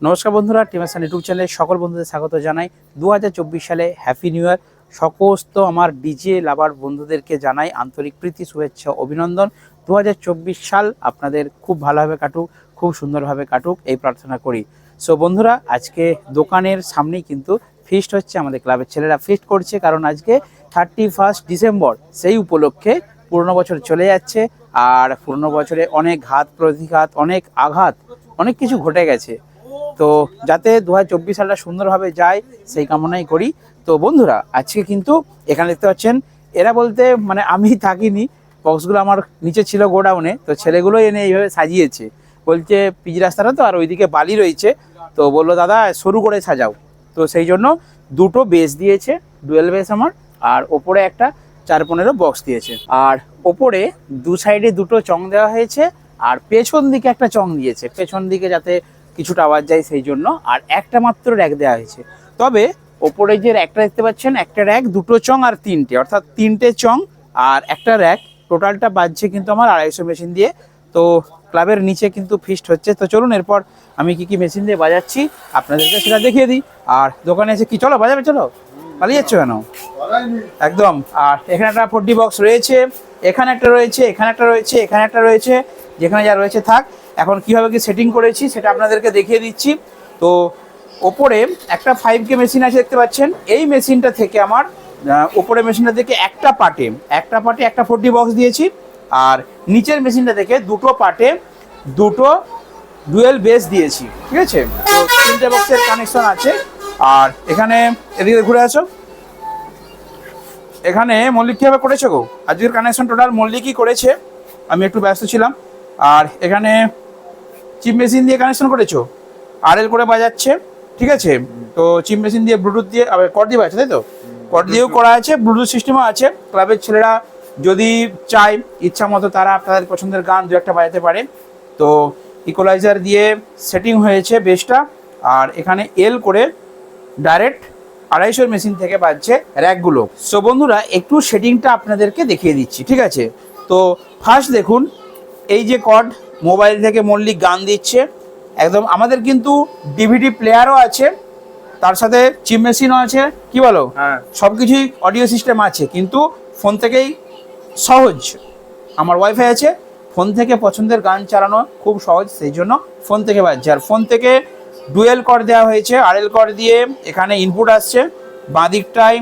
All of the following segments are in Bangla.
নমস্কার বন্ধুরা টিমাসান ইউটিউব চ্যানেলে সকল বন্ধুদের স্বাগত জানাই। দু হাজার চব্বিশ সালে হ্যাপি নিউ ইয়ার সমস্ত আমার ডিজে লাভার বন্ধুদেরকে জানাই আন্তরিক প্রীতি, শুভেচ্ছা, অভিনন্দন। দু হাজার চব্বিশ সাল আপনাদের খুব ভালোভাবে কাটুক। খুব সুন্দরভাবে কাটুক, এই প্রার্থনা করি। সো বন্ধুরা, আজকে দোকানের সামনেই কিন্তু ফিস্ট হচ্ছে আমাদের ক্লাবের ছেলেরা ফিস্ট করছে, কারণ আজকে থার্টি ফার্স্ট ডিসেম্বর সেই উপলক্ষে পুরনো বছর চলে যাচ্ছে, আর পুরনো বছরে অনেক ঘাত, প্রতিঘাত, অনেক আঘাত, অনেক কিছু ঘটে গেছে। তো, যাতে দু হাজার চব্বিশ সালটা সুন্দরভাবে যায়, সেই কামনাই করি। তো, বন্ধুরা, আজকে কিন্তু এখানে দেখতে পাচ্ছেন, এরা বলতে মানে আমি থাকিনি বক্সগুলো আমার নিচে ছিল গোডাউনে, তো ছেলেগুলোই এনে এইভাবে সাজিয়েছে। বলছে, পিচ রাস্তাটা তো, আর ওইদিকে বালি রয়েছে। তো বলল, দাদা শুরু করে সাজাও। তো সেই জন্য দুটো বেস দিয়েছে, ডুয়েল বেস আমার, আর ওপরে একটা চার পনেরো বক্স দিয়েছে। আর ওপরে দু সাইডে দুটো চং দেওয়া হয়েছে, আর পেছন দিকে একটা চং দিয়েছে। পেছন দিকে যাতে কিছুটা আওয়াজ যায় সেই জন্য, আর একটা মাত্র র্যাক দেওয়া হয়েছে। তবে ওপরে যে র্যাকটা দেখতে পাচ্ছেন, একটা র্যাক দুটো চং আর তিনটে। অর্থাৎ তিনটে চং আর একটা র্যাক টোটালটা বাজছে কিন্তু আমার আড়াইশো মেশিন দিয়ে। তো ক্লাবের নিচে কিন্তু ফিস্ট হচ্ছে। তো চলুন এরপর আমি কি কি মেশিন দিয়ে বাজাচ্ছি, আপনাদেরকে সেটা দেখিয়ে দিই। আর দোকানে এসে কি, চলো বাজাবে, চলো? পালিয়ে যাচ্ছ কেন? একদম। আর এখানে একটা ফোর্টি বক্স রয়েছে, এখানে একটা রয়েছে, এখানে একটা রয়েছে, এখানে একটা রয়েছে, যেখানে যা রয়েছে থাক। এখন কীভাবে কি সেটিং করেছি সেটা আপনাদেরকে দেখিয়ে দিচ্ছি। তো ওপরে একটা ফাইভ কে মেশিন আছে, দেখতে পাচ্ছেন? এই মেশিনটা থেকে আমার ওপরে মেশিনটা থেকে একটা পার্টে একটা পার্টে একটা ফোর্টি বক্স দিয়েছি। আর নিচের মেশিনটা থেকে দুটো পার্টে দুটো ডুয়েল বেস দিয়েছি ঠিক আছে? তো তিনটে বক্সের কানেকশন আছে। আর এখানে এদিকে ঘুরে আসো। এখানে মল্লিক কীভাবে করেছে গো? আজকের কানেকশন টোটাল মল্লিকই করেছে। আমি একটু ব্যস্ত ছিলাম। আর এখানে চিপ মেশিন দিয়ে কানেকশন করেছ? আর এল করে বাজাচ্ছে ঠিক আছে? তো চিপ মেশিন দিয়ে ব্লুটুথ দিয়ে কর দিয়ে বাজছে তাই তো? কর দিয়েও করা আছে ব্লুটুথ সিস্টেমও আছে। ক্লাবের ছেলেরা যদি চায় ইচ্ছা মতো তারা আপনাদের পছন্দের গান দু একটা বাজাতে পারে। তো ইকোলাইজার দিয়ে সেটিং হয়েছে বেসটা আর এখানে এল করে ডাইরেক্ট আড়াইশোর মেশিন থেকে বাজছে র্যাকগুলো সো বন্ধুরা একটু সেটিংটা আপনাদেরকে দেখিয়ে দিচ্ছি ঠিক আছে? তো ফার্স্ট দেখুন এই যে কর্ড মোবাইল থেকে মল্লিক গান দিচ্ছে। একদম আমাদের কিন্তু ডিভিডি প্লেয়ারও আছে তার সাথে চিপ মেশিনও আছে কি বলো? হ্যাঁ। সব কিছুই অডিও সিস্টেম আছে কিন্তু ফোন থেকেই সহজ। আমার ওয়াইফাই আছে ফোন থেকে পছন্দের গান চালানো খুব সহজ সেই জন্য ফোন থেকে বাজছে। আর ফোন থেকে ডুয়েল কর দেওয়া হয়েছে আরএল কর দিয়ে এখানে ইনপুট আসছে বাঁ দিকটায়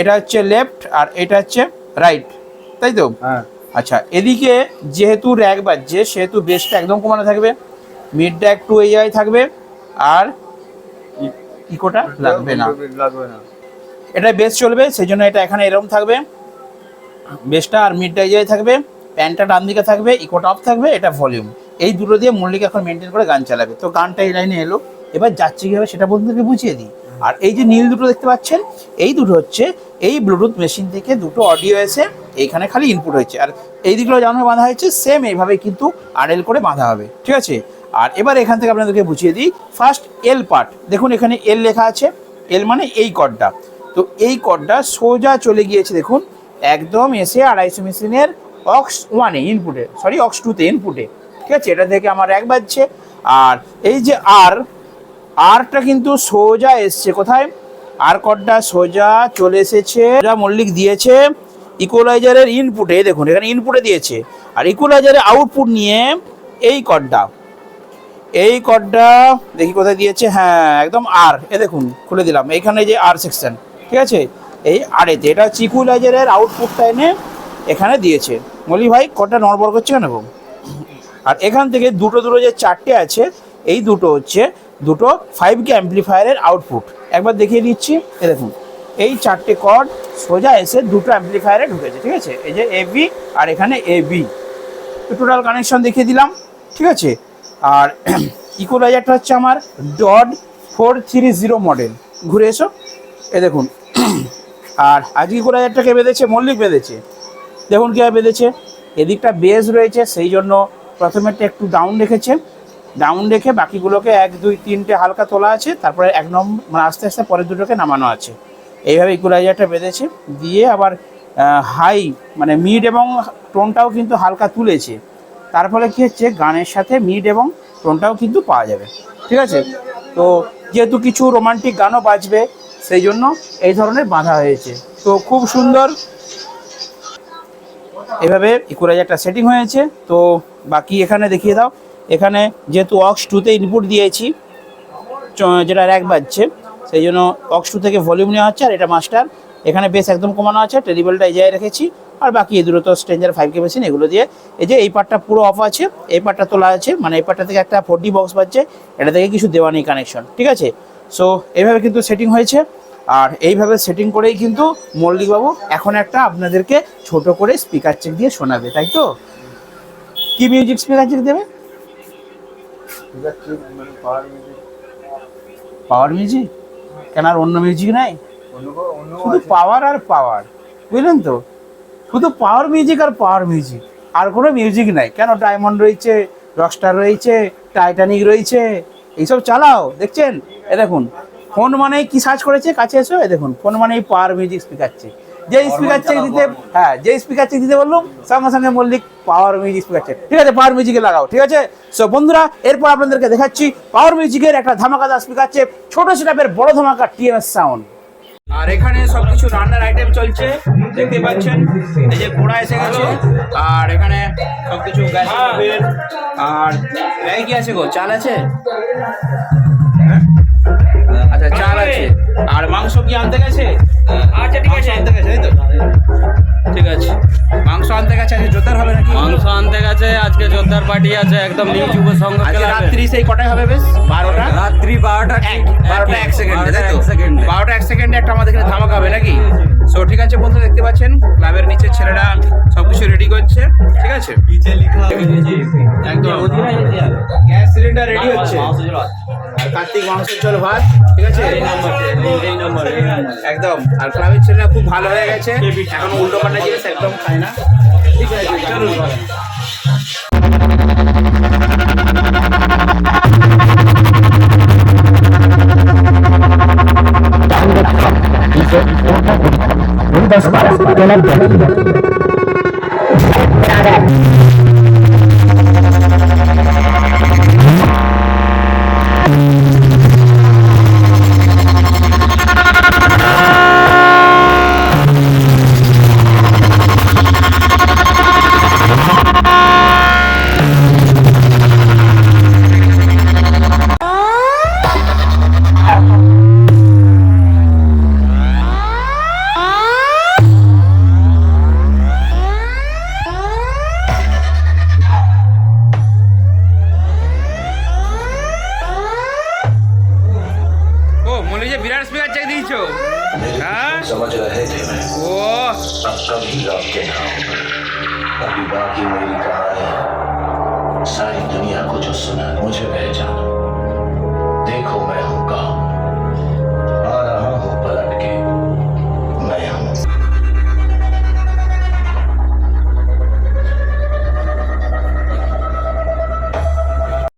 এটা হচ্ছে লেফট আর এটা হচ্ছে রাইট তাই তো? হ্যাঁ। আচ্ছা এদিকে যেহেতু র্যাক বাজছে সেহেতু বেসটা একদম কমানো থাকবে মিডটা একটু এই জায়গায় থাকবে আর ইকোটা লাগবে না। লাগবে না। এটা বেস চলবে সেই জন্য এটা এখানে এরকম থাকবে। বেসটা আর এই জায়গায় থাকবে, প্যান্টটা ডান দিকে থাকবে ইকোটা অফ থাকবে, এটা ভলিউম এই দুটো দিয়ে মল্লিক এখন মেনটেন করে গান চালাবে। তো গানটা এই লাইনে এলো। এবার যাচ্ছে কীভাবে সেটা বন্ধুদেরকে বুঝিয়ে দিই। আর এই যে নীল দুটো দেখতে পাচ্ছেন, এই দুটো হচ্ছে এই ব্লুটুথ মেশিন থেকে দুটো অডিও এসে এইখানে খালি ইনপুট হয়েছে। আর এই দিকগুলো যেমন বাঁধা হয়েছে সেম এইভাবে কিন্তু আরএল করে বাঁধা হবে। ঠিক আছে? আর এবার এখান থেকে আপনাদেরকে বুঝিয়ে দিই ফার্স্ট এল পার্ট দেখুন এখানে এল লেখা আছে। এল মানে এই কডটা তো এই কডটা সোজা চলে গিয়েছে, দেখুন। একদম এসে আড়াইশো মেশিনের অক্স ওয়ানে ইনপুটে সরি অক্স টুতে ইনপুটে ঠিক আছে? এটা থেকে আমার এক বাজছে। আর এই যে আর আরটা কিন্তু সোজা এসছে। কোথায়? আর কর্ডটা সোজা চলে এসেছে। যা মল্লিক দিয়েছে ইকুয়ালাইজারের ইনপুটে দেখুন, এখানে ইনপুটে দিয়েছে। আর ইকুয়ালাইজারের আউটপুট নিয়ে এই কর্ডটা এই কর্ডটা দেখি কোথায় দিয়েছে? হ্যাঁ একদম আর এ দেখুন, খুলে দিলাম। এইখানে যে আর সেকশন ঠিক আছে? এই আরেতে এটা হচ্ছে ইকুয়ালাইজারের আউটপুটটা এনে এখানে দিয়েছে। মলি ভাই কর্ডটা নড়বড় করছে কেন? আর এখান থেকে দুটো দুটো যে চারটে আছে, এই দুটো হচ্ছে দুটো ফাইভ কে অ্যাম্পলিফায়ারের আউটপুট একবার দেখিয়ে দিচ্ছি এ দেখুন, এই চারটে কর্ড সোজা এসে দুটো অ্যাম্পলিফায়ারে ঢুকেছে, ঠিক আছে? এই যে এ বি আর এখানে এ বি টোটাল কানেকশন দেখিয়ে দিলাম, ঠিক আছে? আর ইকোলাইজারটা হচ্ছে আমার dot four three zero model ঘুরে এসো। এ দেখুন আর আজকে ইকোলাইজারটাকে বেঁধেছে, মল্লিক বেঁধেছে। দেখুন কীভাবে বেঁধেছে। এদিকটা বেস রয়েছে, সেই জন্য প্রথমেরটা একটু ডাউন রেখেছে। ডাউন রেখে বাকিগুলোকে এক, দুই, তিনটে হালকা তোলা আছে, তারপরে এক নম্বর মানে আস্তে আস্তে পরের দুটোকে নামানো আছে। এইভাবে ইকুলাইজারটা বেঁধেছে। দিয়ে আবার হাই মানে মিড এবং টোনটাও কিন্তু হালকা তুলেছে। তার ফলে কী হচ্ছে, গানের সাথে মিড এবং টোনটাও কিন্তু পাওয়া যাবে। ঠিক আছে? তো যেহেতু কিছু রোমান্টিক গানও বাজবে সেই জন্য এই ধরনের বাঁধা হয়েছে। তো খুব সুন্দর। এভাবে ইকুলাইজারটা সেটিং হয়েছে। তো বাকি এখানে দেখিয়ে দাও। এখানে যেহেতু অক্স টুতে ইনপুট দিয়েছি যেটা র্যাক বাজছে সেই জন্য অক্স টু থেকে ভলিউম নেওয়া হচ্ছে, আর এটা মাস্টার এখানে বেশ একদম কমানো আছে টেলিবেলটা এই জায়গায় রেখেছি। আর বাকি এই দুটো তো স্ট্রেঞ্জার ফাইভ কে মেশিন এগুলো দিয়ে এই যে এই পার্টটা পুরো অফ আছে, এই পার্টটা তোলা আছে মানে এই পার্টটা থেকে একটা ফোরটি বক্স বাজছে, এটা থেকে কিছু দেওয়া নেই কানেকশন ঠিক আছে? সো এইভাবে কিন্তু সেটিং হয়েছে। আর এইভাবে সেটিং করেই কিন্তু মল্লিকবাবু এখন একটা আপনাদেরকে ছোট করে স্পিকার চেক দিয়ে শোনাবে তাই তো? কি মিউজিক স্পিকার চেক দেবে? মানে পাওয়ার মিউজিক কেন আর অন্য মিউজিক নাই? শুধু পাওয়ার আর পাওয়ার বুঝলেন তো? শুধু পাওয়ার মিউজিক আর পাওয়ার মিউজিক আর কোনো মিউজিক নাই। কেন ডায়মন্ড রয়েছে রকস্টার রয়েছে টাইটানিক রয়েছে এইসব চালাও দেখছেন? এ দেখুন ফোন মানেই কি সার্চ করেছে? কাছে এসো দেখুন ফোন মানেই পাওয়ার মিউজিক স্পিকার চেক যে স্পিকার চেক দিতে হ্যাঁ যে স্পিকার চেক দিতে বললাম সঙ্গে সঙ্গে Mallick power music speaker check ঠিক আছে পাওয়ার মিউজিকে লাগাও ঠিক আছে? সো বন্ধুরা এরপর আপনাদেরকে দেখাচ্ছি পাওয়ার মিউজিকের একটা ধামাকাদার স্পিকার চেক ছোট সেটাপের বড় ধামাকা টিএমএস সাউন্ড আর এখানে সবকিছু রান্নার আইটেম চলছে দেখতে পাচ্ছেন এই যে ঘোড়া এসে গেছে আর এখানে সবকিছু গ্যাস আর ব্যাগে কি আছে গো চাল আছে? আচ্ছা চাল আছে আর মাংস কি আনতে গেছে আচ্ছা ঠিক আছে আনতে গেছে তাই তো ঠিক আছে মাংস আনতে গেছে আজকে জোতার হবে নাকি মাংস আনতে গেছে আজকে যোদ্ধার পার্টি আছে একদম নিউ যুব সংঘ আজকে রাত্রি সেই কটায় হবে বেশ বারোটা রাত্রি বারোটা এক বারোটা এক সেকেন্ডে তাই তো এক সেকেন্ডে বারোটা এক সেকেন্ডে একটা আমাদের এখানে ধামাকা হবে নাকি সো ঠিক আছে বন্ধু দেখতে পাচ্ছেন ক্লাবের নিচে ছেলেরা সবকিছু রেডি করছে ঠিক আছে একদম গ্যাস সিলিন্ডার রেডি হচ্ছে আর কার্তিক মাংসের ভাত ঠিক আছে? একদম। আর ক্লাবের ছেলেরা খুব ভালো হয়ে গেছে। এখন উল্টো পাল্টা জিনিস একদম খায় না। ঠিক আছে চলুন। ও 就是呢，我就跟你讲，你口味很高。